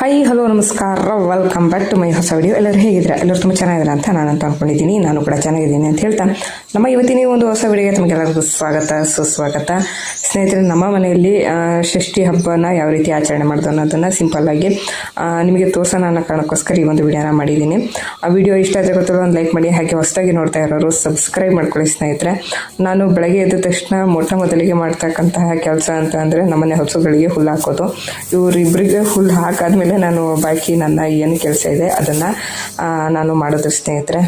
High hello ನಮಸ್ಕಾರ. Welcome back to my ಹೊಸ video ಎಲ್ಲರೂ ಹೇಗಿದ್ರೆ ಎಲ್ಲರೂ ತುಂಬ ಚೆನ್ನಾಗಿದ್ದಾರೆ ಅಂತ ನಾನು ಅಂತ ಅಂದ್ಕೊಂಡಿದ್ದೀನಿ ನಾನು ಕೂಡ ಚೆನ್ನಾಗಿದ್ದೀನಿ ಅಂತ ಹೇಳ್ತಾ. ನಮ್ಮ ಇವತ್ತಿನ ಒಂದು ಹೊಸ ವಿಡಿಯೋಗೆ ತಮಗೆಲ್ಲರಿಗೂ ಸ್ವಾಗತ, ಸುಸ್ವಾಗತ. ಸ್ನೇಹಿತರೆ, ನಮ್ಮ ಮನೆಯಲ್ಲಿ ಷಷ್ಠಿ ಹಬ್ಬನ ಯಾವ ರೀತಿ ಆಚರಣೆ ಮಾಡೋದು ಅನ್ನೋದನ್ನು ಸಿಂಪಲ್ಲಾಗಿ ನಿಮಗೆ ತೋರಿಸೋಣ ಅನ್ನೋ ಕಾರಣಕ್ಕೋಸ್ಕರ ಈ ಒಂದು ವಿಡಿಯೋನ ಮಾಡಿದ್ದೀನಿ. ಆ ವಿಡಿಯೋ ಇಷ್ಟ ಆದರೆ ಗೊತ್ತಲ್ಲ, ಒಂದು ಲೈಕ್ ಮಾಡಿ, ಹಾಗೆ ಹೊಸದಾಗಿ ನೋಡ್ತಾ ಇರೋರು ಸಬ್ಸ್ಕ್ರೈಬ್ ಮಾಡ್ಕೊಳ್ಳಿ ಸ್ನೇಹಿತರೆ. ನಾನು ಬೆಳಗ್ಗೆ ಎದ್ದ ತಕ್ಷಣ ಮೊಟ್ಟ ಮೊದಲಿಗೆ ಮಾಡ್ತಕ್ಕಂತಹ ಕೆಲಸ ಅಂತ ಅಂದರೆ ನಮ್ಮನೆ ಹಸುಗಳಿಗೆ ಹುಲ್ಲು ಹಾಕೋದು. ಇವರಿಬ್ಬರಿಗೆ ಹುಲ್ಲು ಹಾಕಾದ್ಮೇಲೆ ನಾನು ಬಾಕಿ ನನ್ನ ಏನು ಕೆಲಸ ಇದೆ, ಅದನ್ನು ನಾನು ಮಾಡೋದು ಸ್ನೇಹಿತರೆ.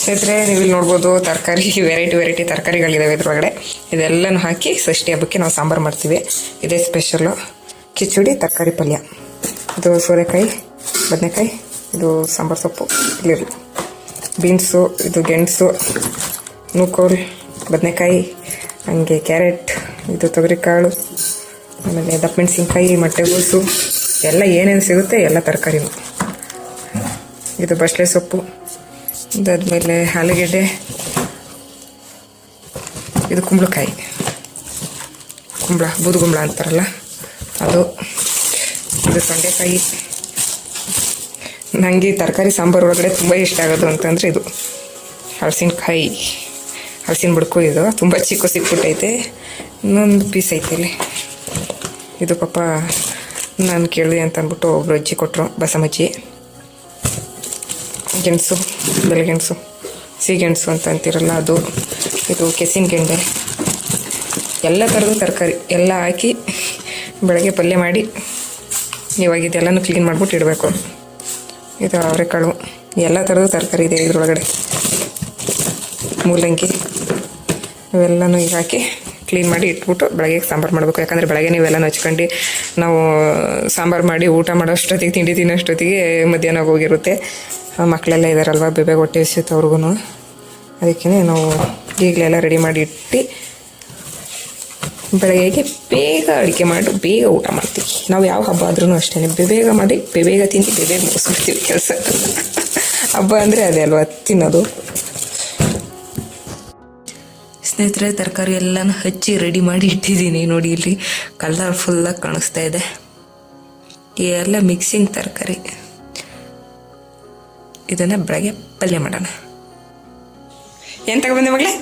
ಸ್ನೇಹಿತರೆ ನೀವು ಇಲ್ಲಿ ನೋಡ್ಬೋದು ತರಕಾರಿ ವೆರೈಟಿ ವೆರೈಟಿ ತರಕಾರಿಗಳಿದಾವೆ ಇದ್ರೊಳಗಡೆ. ಇದೆಲ್ಲನೂ ಹಾಕಿ ಷಷ್ಠಿ ಹಬ್ಬಕ್ಕೆ ನಾವು ಸಾಂಬಾರು ಮಾಡ್ತೀವಿ. ಇದೇ ಸ್ಪೆಷಲು ಕಿಚಡಿ ತರಕಾರಿ ಪಲ್ಯ. ಇದು ಸೋರೆಕಾಯಿ, ಬದನೆಕಾಯಿ, ಇದು ಸಾಂಬಾರು ಸೊಪ್ಪು, ಇಲ್ಲಿರಲಿ. ಬೀನ್ಸು, ಇದು ಗೆಣಸು, ನೂಕೋಲ್. ಬದನೆಕಾಯಿ, ಹಂಗೆ ಕ್ಯಾರೆಟ್, ಇದು ತೊಗರಿಕಾಳು, ಆಮೇಲೆ ದಪ್ಪ ಮೆಣಸಿನ್ಕಾಯಿ ಮೊಟ್ಟೆಗೋಸು ಎಲ್ಲ ಏನೇನು ಸಿಗುತ್ತೆ ಎಲ್ಲ ತರಕಾರಿನೂ. ಇದು ಬಸಳೆ ಸೊಪ್ಪು, ಇದಾದಮೇಲೆ ಆಲೂಗೆಡ್ಡೆ, ಇದು ಕುಂಬಳಕಾಯಿ. ಕುಂಬಳ ಬೂದುಗುಂಬಳ ಅಂತಾರಲ್ಲ, ಅದು, ಇದು ತೊಂಡೆಕಾಯಿ. ನನಗೆ ತರಕಾರಿ ಸಾಂಬಾರು ಒಳಗಡೆ ತುಂಬ ಇಷ್ಟ ಆಗೋದು ಅಂತಂದರೆ ಇದು, ಹಲಸಿನಕಾಯಿ. ಹಲಸಿನ ಬುಡಕು ಇದು. ತುಂಬ ಚಿಕ್ಕ ಸಿಕ್ಬಿಟ್ಟೈತೆ. ಇನ್ನೊಂದು ಪೀಸ್ ಐತೆ ಇಲ್ಲಿ. ಇದು ಪಾಪ ನಾನು ಕೇಳಿದೆ ಅಂತ ಅಂದ್ಬಿಟ್ಟು ಒಬ್ರು ಅಜ್ಜಿ ಕೊಟ್ಟರು ಬಸಮಜ್ಜಿ. ಗೆಣಸು ಬೆಳೆಗೆಣಸು ಸಿಹಿಗೆಣಸು ಅಂತ ಅಂತಿರಲ್ಲ ಅದು. ಇದು ಕೆಸಿನ ಗೆಂಡೆ. ಎಲ್ಲ ಥರದ ತರಕಾರಿ. ಎಲ್ಲ ಹಾಕಿ ಬೆಳಗ್ಗೆ ಪಲ್ಯ ಮಾಡಿ ಇವಾಗ ಇದೆಲ್ಲನೂ ಕ್ಲೀನ್ ಮಾಡಿಬಿಟ್ಟು ಇಡಬೇಕು. ಇದು ಅವರೆಕಾಳು. ಎಲ್ಲ ಥರದ ತರಕಾರಿ ಇದೆ ಇದರೊಳಗಡೆ. ಮೂಲಂಗಿ. ಇವೆಲ್ಲನೂ ಈಗ ಹಾಕಿ ಕ್ಲೀನ್ ಮಾಡಿ ಇಟ್ಬಿಟ್ಟು ಬೆಳಗ್ಗೆ ಸಾಂಬಾರು ಮಾಡಬೇಕು. ಯಾಕಂದರೆ ಬೆಳಗ್ಗೆ ನೀವೆಲ್ಲನೂ ಹಚ್ಕೊಂಡು ನಾವು ಸಾಂಬಾರು ಮಾಡಿ ಊಟ ಮಾಡೋ ಅಷ್ಟೊತ್ತಿಗೆ, ತಿಂಡಿ ತಿನ್ನೋಷ್ಟೊತ್ತಿಗೆ ಮಧ್ಯಾಹ್ನ ಹೋಗಿರುತ್ತೆ. ಮಕ್ಕಳೆಲ್ಲ ಇದ್ದಾರಲ್ವ ಬೇಬೆ ಹೊಟ್ಟೆ ಹಸಿಯುತ್ತೆ ಅವ್ರಿಗೂ ಅದಕ್ಕೆ ನಾವು ಈಗಲೆಲ್ಲ ರೆಡಿ ಮಾಡಿ ಇಟ್ಟು ಬೆಳಗ್ಗೆಗೆ ಬೇಗ ಅಡುಗೆ ಮಾಡಿ ಬೇಗ ಊಟ ಮಾಡ್ತೀವಿ. ನಾವು ಯಾವ ಹಬ್ಬ ಆದ್ರೂ ಅಷ್ಟೇ ಬೇಗ ಮಾಡಿ ಬೇಗ ತಿಂದು, ಬೇಬೇಗ ಮುಗಿಸ್ಬಿಡ್ತೀವಿ ಕೆಲಸ ಹಬ್ಬ ಅಂದರೆ ಅದೇ ಅಲ್ವಾ, ತಿನ್ನೋದು. ಸ್ನೇಹಿತರೆ ತರಕಾರಿ ಎಲ್ಲನೂ ಹಚ್ಚಿ ರೆಡಿ ಮಾಡಿ ಇಟ್ಟಿದ್ದೀನಿ ನೋಡಿ ಇಲ್ಲಿ ಕಲರ್ಫುಲ್ಲಾಗಿ ಕಾಣಿಸ್ತಾ ಇದೆ ಎಲ್ಲ ಮಿಕ್ಸಿಂಗ್ ತರಕಾರಿ ಇದನ್ನು ಬೆಳಗ್ಗೆ ಪಲ್ಯ ಮಾಡೋಣ ಏನು ತಗೊಬಂದೆ ಮಗಳೇ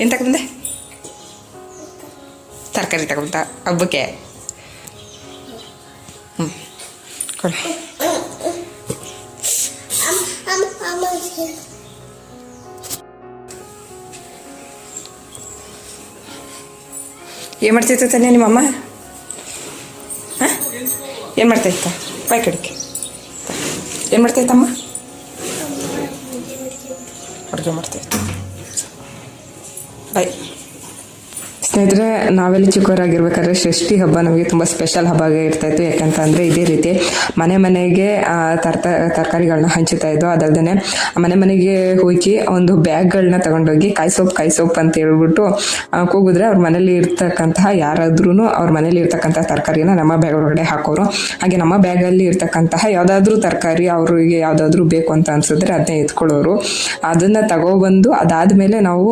ಏನು ತಗೊಬಂದೆ ತರಕಾರಿ ತಗೊಂತ ಹಬ್ಬಕ್ಕೆ ಹ್ಞೂ ಕೊಡು ಏನು ಮಾಡ್ತಿತ್ತು ತಾನೆ ನಿಮ್ಮಮ್ಮ? ಹಾಂ? ಏನು ಮಾಡ್ತೈತ ಬಾಯ್ ಕಡೆಗೆ ಏನು ಮಾಡ್ತಾಯಿತ್ತಮ್ಮ ಅಡುಗೆ ಮಾಡ್ತಾಯಿತ್ತು ಬಾಯ್. ಸ್ನೇಹಿತರೆ, ನಾವೆಲ್ಲ ಚಿಕ್ಕವರಾಗಿರ್ಬೇಕಾದ್ರೆ ಷಷ್ಠಿ ಹಬ್ಬ ನಮಗೆ ತುಂಬ ಸ್ಪೆಷಲ್ ಹಬ್ಬ ಇರ್ತಾಯಿತ್ತು ಯಾಕಂತ ಅಂದರೆ ಇದೇ ರೀತಿ ಮನೆ ಮನೆಗೆ ತರ್ತ ತರಕಾರಿಗಳನ್ನ ಹಂಚುತ್ತಾ ಇದ್ದು ಅದಲ್ಲದೆ ಮನೆ ಮನೆಗೆ ಹೋಗಿ ಒಂದು ಬ್ಯಾಗ್ಗಳನ್ನ ತಗೊಂಡೋಗಿ ಕಾಯಿ ಸೊಪ್ಪು ಕಾಯಿ ಸೊಪ್ಪು ಅಂತ ಹೇಳ್ಬಿಟ್ಟು ಕೂಗಿದ್ರೆ ಅವ್ರ ಮನೇಲಿ ಇರ್ತಕ್ಕಂತಹ ಯಾರಾದ್ರೂ ಅವ್ರ ಮನೇಲಿ ಇರ್ತಕ್ಕಂತಹ ತರಕಾರಿನ ನಮ್ಮ ಬ್ಯಾಗ್ ಒಳಗಡೆ ಹಾಕೋರು. ಹಾಗೆ ನಮ್ಮ ಬ್ಯಾಗಲ್ಲಿ ಇರ್ತಕ್ಕಂತಹ ಯಾವುದಾದ್ರೂ ತರಕಾರಿ ಅವ್ರಿಗೆ ಯಾವುದಾದ್ರೂ ಬೇಕು ಅಂತ ಅನ್ಸಿದ್ರೆ ಅದನ್ನೇ ಎತ್ಕೊಳ್ಳೋರು. ಅದನ್ನ ತಗೊಬಂದು ಅದಾದ್ಮೇಲೆ ನಾವು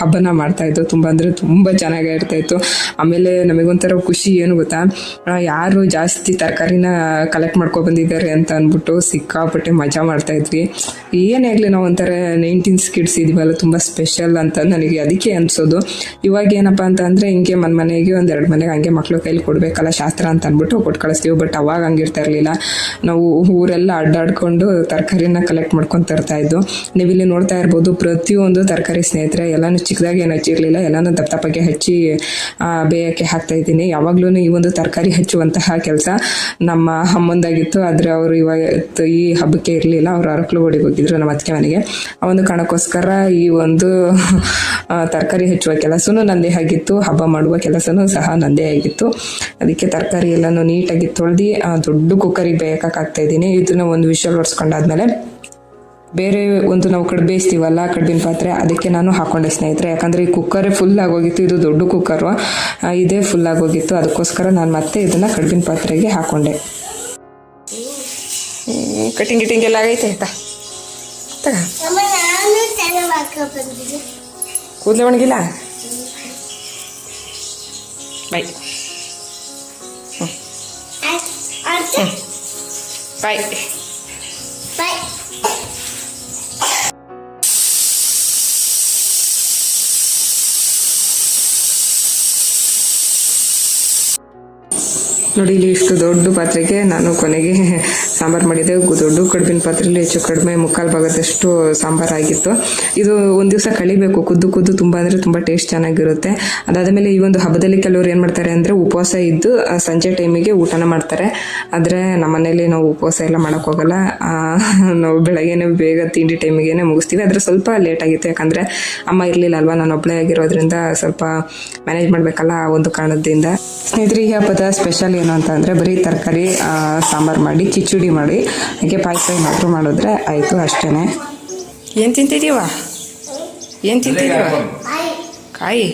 ಹಬ್ಬನ ಮಾಡ್ತಾ ಇದ್ದು ತುಂಬ ಅಂದರೆ ತುಂಬ ಚೆನ್ನಾಗಿ ಇರ್ತಾ ಇತ್ತು. ಆಮೇಲೆ ನಮಗೊಂಥರ ಖುಷಿ ಏನು ಗೊತ್ತಾ? ಯಾರು ಜಾಸ್ತಿ ತರಕಾರಿನ ಕಲೆಕ್ಟ್ ಮಾಡ್ಕೊ ಬಂದಿದ್ದಾರೆ ಅಂತ ಅಂದ್ಬಿಟ್ಟು ಸಿಕ್ಕಾಪಟ್ಟೆ ಮಜಾ ಮಾಡ್ತಾ ಇದ್ವಿ. ಏನೇ ಆಗಲಿ ನಾವು ಒಂಥರ ನೈನ್ಟೀನ್ಸ್ ಕಿಡ್ಸ್ ಇದೀವಲ್ಲ, ತುಂಬ ಸ್ಪೆಷಲ್ ಅಂತ ನನಗೆ ಅದಕ್ಕೆ ಅನಿಸೋದು. ಇವಾಗ ಏನಪ್ಪ ಅಂತ ಅಂದರೆ ಹಿಂಗೆ ಮನೆ ಮನೆಗೆ ಒಂದು ಎರಡು ಮನೆಗೆ ಹಂಗೆ ಮಕ್ಕಳು ಕೈಲಿ ಕೊಡಬೇಕಲ್ಲ ಶಾಸ್ತ್ರ ಅಂತ ಅಂದ್ಬಿಟ್ಟು ಕೊಟ್ಟು ಕಳಿಸ್ತೀವಿ. ಬಟ್ ಅವಾಗ ಹಂಗಿರ್ತಾ ಇರಲಿಲ್ಲ. ನಾವು ಊರೆಲ್ಲ ಅಡ್ಡಾಡ್ಕೊಂಡು ತರಕಾರಿನ ಕಲೆಕ್ಟ್ ಮಾಡ್ಕೊಂಡು ತರ್ತಾ ಇದ್ದು. ನೀವಿಲ್ಲಿ ನೋಡ್ತಾ ಇರ್ಬೋದು, ಪ್ರತಿಯೊಂದು ತರಕಾರಿ ಸ್ನೇಹಿತರೆ, ಎಲ್ಲಾನು ಚಿಕ್ಕದಾಗಿ ಏನು ಹಚ್ಚಿರಲಿಲ್ಲ, ಎಲ್ಲಾನು ದಪ್ಪ ದಪ್ಪಗೆ ಹಚ್ಚಿ ಬೇಯಕ್ಕೆ ಹಾಕ್ತಾ ಇದ್ದೀನಿ. ಯಾವಾಗ್ಲೂ ಈ ಒಂದು ತರಕಾರಿ ಹಚ್ಚುವಂತಹ ಕೆಲಸ ನಮ್ಮ ಅಮ್ಮಂದಾಗಿತ್ತು. ಆದರೆ ಅವರು ಇವಾಗ ತ- ಈ ಹಬ್ಬಕ್ಕೆ ಇರಲಿಲ್ಲ. ಅವರು ಓಡಿ ಹೋಗಿದ್ರು ನಮ್ಮ ಅತ್ತೆ ಮನೆಗೆ. ಆ ಒಂದು ಕಾರಣಕ್ಕೋಸ್ಕರ ಈ ಒಂದು ತರಕಾರಿ ಹೆಚ್ಚುವ ಕೆಲಸನೂ ನಂದೇ ಆಗಿತ್ತು. ಹಬ್ಬ ಮಾಡುವ ಕೆಲಸನೂ ಸಹ ನಂದೇ ಆಗಿತ್ತು. ಅದಕ್ಕೆ ತರಕಾರಿ ಎಲ್ಲನೂ ನೀಟಾಗಿ ತೊಳೆದು ದೊಡ್ಡ ಕುಕ್ಕರಿಗೆ ಬೇಯಕ್ಕಾಗ್ತಾ ಇದ್ದೀನಿ. ಇದನ್ನ ಒಂದು ವಿಷಲ್ ಹೊಡ್ಸ್ಕೊಂಡಾದ್ಮೇಲೆ ಬೇರೆ ಒಂದು ನಾವು ಕಡೆ ಬೇಯಿಸ್ತೀವಲ್ಲ ಕಡ್ಬಿನ ಪಾತ್ರೆ ಅದಕ್ಕೆ ನಾನು ಹಾಕೊಂಡೆ ಸ್ನೇಹಿತರೆ. ಯಾಕಂದರೆ ಈ ಕುಕ್ಕರೇ ಫುಲ್ ಆಗೋಗಿತ್ತು ಇದು ದೊಡ್ಡ ಕುಕ್ಕರು ಇದೇ ಫುಲ್ ಆಗೋಗಿತ್ತು. ಅದಕ್ಕೋಸ್ಕರ ನಾನು ಮತ್ತೆ ಇದನ್ನು ಕಡ್ಬಿನ ಪಾತ್ರೆಗೆ ಹಾಕೊಂಡೆ. ಕಟಿಂಗ್ ಗಿಟಿಂಗ್ ಎಲ್ಲ ಆಗೈತೆ ಆಯ್ತಾ? ಕೂದಲೇ ಒಣಗಿಲ್ಲ ಬಾಯ್ ಹ್ಞೂ ಹ್ಞೂ ಬಂದಿದ್ದೆ. ಕೂದಲು ಒಣಗಿಲ್ಲ? ಬಾಯ್ ಬಾಯ್ ನೋಡಿ ಇಲ್ಲಿ ಇಷ್ಟು ದೊಡ್ಡ ಪಾತ್ರೆಗೆ ನಾನು ಕೊನೆಗೆ ಸಾಂಬಾರು ಮಾಡಿದ್ದೆ ದೊಡ್ಡ ಕಡುಬಿನ ಪಾತ್ರೆಯಲ್ಲಿ ಹೆಚ್ಚು ಕಡಿಮೆ ಮುಕ್ಕಾಲು ಭಾಗದಷ್ಟು ಸಾಂಬಾರು ಆಗಿತ್ತು. ಇದು ಒಂದು ದಿವಸ ಕಳಿಬೇಕು. ಕುದ್ದು ಕುದ್ದು ತುಂಬ ಅಂದರೆ ತುಂಬ ಟೇಸ್ಟ್ ಚೆನ್ನಾಗಿರುತ್ತೆ. ಅದಾದ ಮೇಲೆ ಈ ಒಂದು ಹಬ್ಬದಲ್ಲಿ ಕೆಲವರು ಏನು ಮಾಡ್ತಾರೆ ಅಂದರೆ ಉಪವಾಸ ಇದ್ದು ಸಂಜೆ ಟೈಮಿಗೆ ಊಟನ ಮಾಡ್ತಾರೆ. ಆದರೆ ನಮ್ಮ ಮನೇಲಿ ನಾವು ಉಪವಾಸ ಎಲ್ಲ ಮಾಡೋಕ್ಕೋಗಲ್ಲ ನಾವು ಬೆಳಗ್ಗೆನೇ ಬೇಗ ತಿಂಡಿ ಟೈಮಿಗೆ ಮುಗಿಸ್ತೀವಿ. ಆದರೆ ಸ್ವಲ್ಪ ಲೇಟ್ ಆಗಿತ್ತು. ಯಾಕಂದರೆ ಅಮ್ಮ ಇರಲಿಲ್ಲ ಅಲ್ವಾ? ನಾನು ಒಬ್ಬಳೇ ಆಗಿರೋದ್ರಿಂದ ಸ್ವಲ್ಪ ಮ್ಯಾನೇಜ್ ಮಾಡಬೇಕಲ್ಲ ಆ ಒಂದು ಕಾರಣದಿಂದ. ಸ್ನೇಹಿತರೆ, ಈ ಹಬ್ಬದ ಸ್ಪೆಷಲ್ ಏನು ಅಂತ ಅಂದರೆ ಬರೀ ತರಕಾರಿ ಸಾಂಬಾರು ಮಾಡಿ, ಕಿಚಡಿ ಮಾಡಿ ಹಾಗೆ ಪಾಯಸ ಏನಾದರೂ ಮಾಡಿದ್ರೆ ಆಯಿತು ಅಷ್ಟೇ ಏನು ತಿಂತಿದ್ದೀವ ಏನು ತಿಂತಿದ್ದೀವ. ಕಾಯಿ.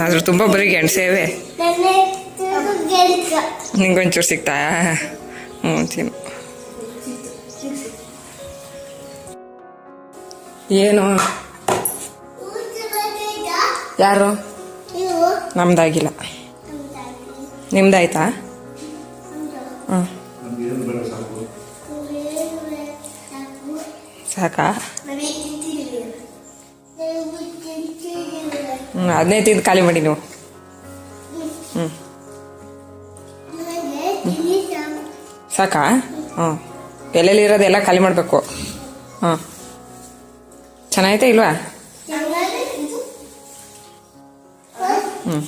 ಆದರೂ ತುಂಬ ಬರೀ ಗೆಣಸೇವೆ ನಿಂಗೊಂಚೂರು ಸಿಗ್ತಾ? ಹ್ಞೂ ತಿನ್ನು. ಏನು? ಯಾರು? ನಮ್ದಾಗಿಲ್ಲ. ನಿಮ್ದಾಯ್ತಾ? ಹ್ಞೂ ಸಾಕಾ? ಹ್ಞೂ ಅದನ್ನೇ ತಿಂದು ಖಾಲಿ ಮಾಡಿ ನೀವು. ಹ್ಞೂ ಸಾಕಾ? ಹ್ಞೂ ಎಲ್ಲೆಲ್ಲಿರೋದೆಲ್ಲ ಖಾಲಿ ಮಾಡಬೇಕು. ಹ್ಞೂ ಚೆನ್ನಾಗೈತೆ ಇಲ್ವಾ? ಹ್ಞೂ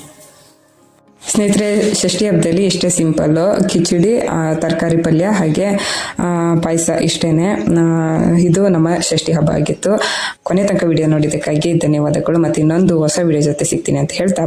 ಸ್ನೇಹಿತರೆ, ಷಷ್ಠಿ ಹಬ್ಬದಲ್ಲಿ ಇಷ್ಟೇ ಸಿಂಪಲ್ಲು ಕಿಚಡಿ ತರಕಾರಿ ಪಲ್ಯ, ಹಾಗೆ ಪಾಯಸ ಇಷ್ಟೇ ಇದು ನಮ್ಮ ಷಷ್ಠಿ ಹಬ್ಬ ಆಗಿತ್ತು. ಕೊನೆ ತನಕ ವಿಡಿಯೋ ನೋಡಿದ್ದಕ್ಕಾಗಿ ಧನ್ಯವಾದಗಳು ಮತ್ತು ಇನ್ನೊಂದು ಹೊಸ ವಿಡಿಯೋ ಜೊತೆ ಸಿಗ್ತೀನಿ ಅಂತ ಹೇಳ್ತಾ